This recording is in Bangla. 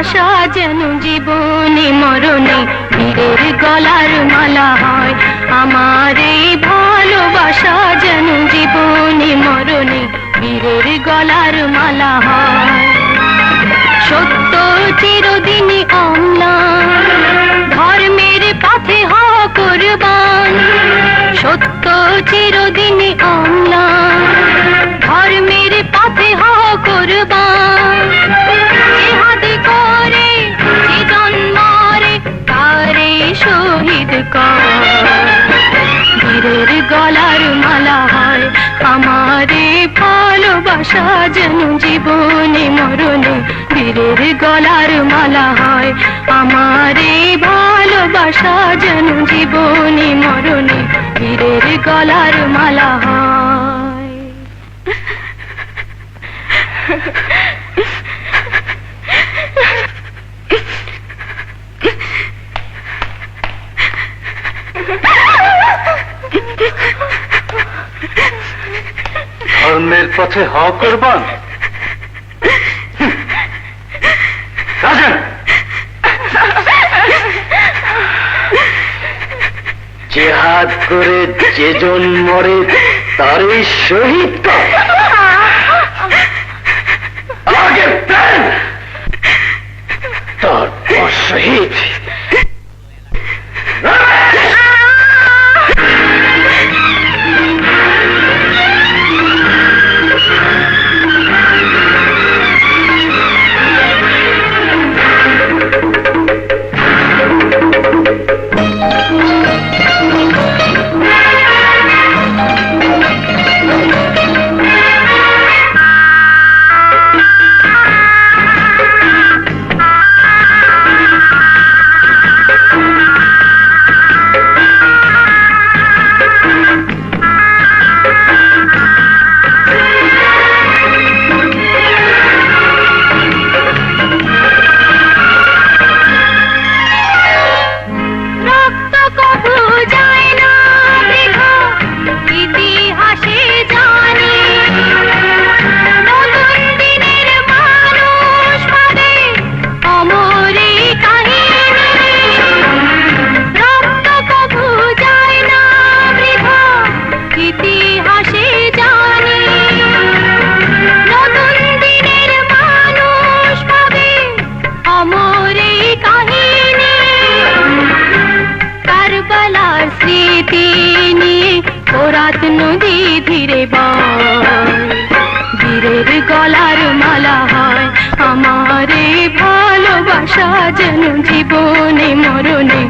ভালোবাসা যেন জীবনে মরণে বীরের গলার মালা হয়। আমারে ভালোবাসা যেন জীবনে মরণে বীরের গলার মালা হয়। সত্য চিরদিনই অম্লান ধর্মের পথে হ কুরবান। সত্য চিরদিনই অম্লান গলার মালা হয়। আমারে ভালোবাসা যেন জীবনে মরণে বীরের গলার মালা হয়। আমারে ভালোবাসা যেন জীবনে মরণে বীরের গলার মালা হয়। ধর্মের পথে হ করবান? রাজন! জেহাদ করে যেজন মরে, তারই শহীদ আগে প্রাণ তারপর শহীদ। কারবালার স্মৃতি নিয়ে ওরাত নদী ধীরে বীরের গলার মালা হয় আমারে ভালোবাসা যেন জীবনে মরণে